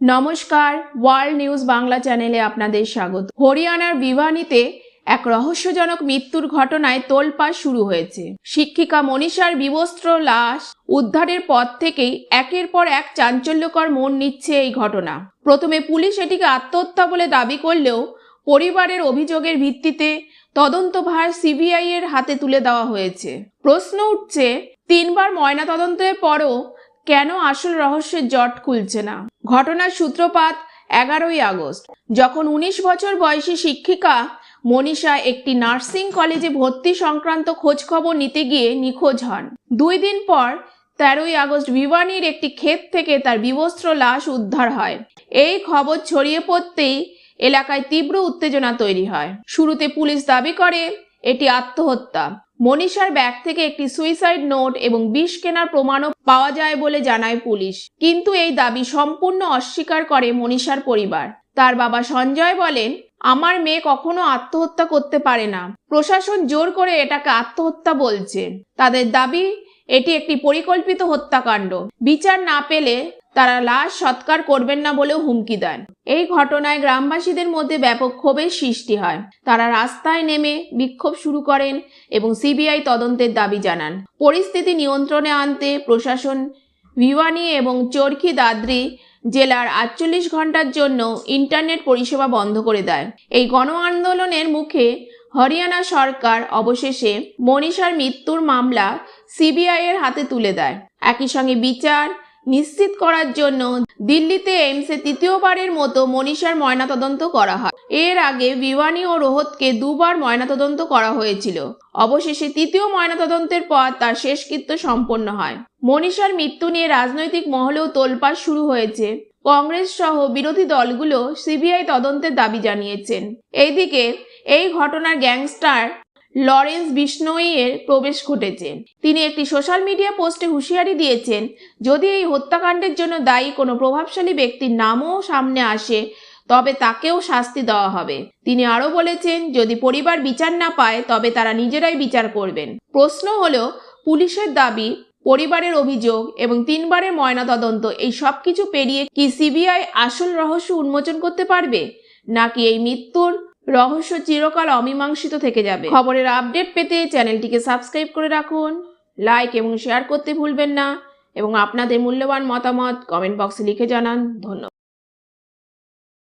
নমস্কার, world news Bangla চ্যানেলে আপনাদের স্বাগত। হরিয়ানার বিভানীতে এক রহস্যজনক মৃত্যুর ঘটনায় তোলপাড় শুরু হয়েছে। শিক্ষিকা মনীষার বিবস্ত্র লাশ উদ্ধারের পর থেকেই একের পর এক চাঞ্চল্যকর মন নিচ্ছে এই ঘটনা। প্রথমে পুলিশ এটিকে আত্মহত্যা বলে দাবি করলেও পরিবারের অভিযোগের ভিত্তিতে তদন্তভার সিবিআই এর হাতে তুলে দেওয়া হয়েছে। প্রশ্ন উঠছে, তিনবার ময়নাতদন্তের পরও কেন আসল রহস্যের জট খুলছে না? ঘটনার সূত্রপাত এগারোই আগস্ট। যখন উনিশ বছর বয়সী শিক্ষিকা মনীষা একটি নার্সিং কলেজে ভর্তি সংক্রান্ত খোঁজখবর নিতে গিয়ে নিখোঁজ হন। দুই দিন পর তেরোই আগস্ট ভিওয়ানির একটি ক্ষেত থেকে তার বিবস্ত্র লাশ উদ্ধার হয়। এই খবর ছড়িয়ে পড়তেই এলাকায় তীব্র উত্তেজনা তৈরি হয়। শুরুতে পুলিশ দাবি করে এটি আত্মহত্যা। মনীষার ব্যাগ থেকে একটি সুইসাইড নোট এবং বিষ কেনার প্রমাণও পাওয়া যায় বলে জানায় পুলিশ। কিন্তু এই দাবি সম্পূর্ণ অস্বীকার করে মনীষার পরিবার। তার বাবা সঞ্জয় বলেন, আমার মেয়ে কখনো আত্মহত্যা করতে পারে না। প্রশাসন জোর করে এটাকে আত্মহত্যা বলছে। তাদের দাবি, এটি একটি পরিকল্পিত হত্যাকাণ্ড। বিচার না পেলে তারা লাশ সৎকার করবেন না বলেও হুমকি দেন। এই ঘটনায় গ্রামবাসীদের মধ্যে ব্যাপক ক্ষোভের সৃষ্টি হয়। তারা রাস্তায় নেমে বিক্ষোভ শুরু করেন এবং সিবিআই তদন্তের দাবি জানান। পরিস্থিতি নিয়ন্ত্রণে আনতে প্রশাসন ভিওয়ানি এবং চরখি দাদ্রি জেলার আটচল্লিশ ঘণ্টার জন্য ইন্টারনেট পরিষেবা বন্ধ করে দেয়। এই গণ আন্দোলনের মুখে হরিয়ানা সরকার অবশেষে মনীষার মৃত্যুর মামলা সিবিআই এর হাতে তুলে দেয়। একই সঙ্গে বিচার নিশ্চিত করার জন্য দিল্লিতে এইমসে তৃতীয়বারের মতো মনীষার ময়নাতদন্ত করা হয়। এর আগে ভিওয়ানি ও রোহতকে দুবার ময়নাতদন্ত করা হয়েছিল। অবশেষে তৃতীয় ময়নাতদন্তের পর তার শেষকৃত্য সম্পন্ন হয়। মনীষার মৃত্যু নিয়ে রাজনৈতিক মহলেও তোলপাড় শুরু হয়েছে। কংগ্রেস সহ বিরোধী দলগুলো সিবিআই তদন্তের দাবি জানিয়েছেন। এইদিকে এই ঘটনার গ্যাংস্টার লরেন্স বিষ্ণইয়ের প্রবেশ ঘটেছে। তিনি একটি সোশ্যাল মিডিয়া পোস্টে হুঁশিয়ারি দিয়েছেন, যদি এই হত্যাকাণ্ডের জন্য দায়ী কোনো প্রভাবশালী ব্যক্তির নামও সামনে আসে, তবে তাকেও শাস্তি দেওয়া হবে। তিনি আরও বলেছেন, যদি পরিবার বিচার না পায়, তবে তারা নিজেরাই বিচার করবেন। প্রশ্ন হলো, পুলিশের দাবি, পরিবারের অভিযোগ এবং তিনবারের ময়নাতদন্ত, এই সব কিছু পেরিয়ে কি সিবিআই আসল রহস্য উন্মোচন করতে পারবে? নাকি এই মৃত্যুর রহস্য চিরকাল অমীমাংসিত থেকে যাবে। খবরের আপডেট পেতে চ্যানেলটিকে সাবস্ক্রাইব করে রাখুন, লাইক এবং শেয়ার করতে ভুলবেন না, এবং আপনাদের মূল্যবান মতামত কমেন্ট বক্সে লিখে জানান। ধন্যবাদ।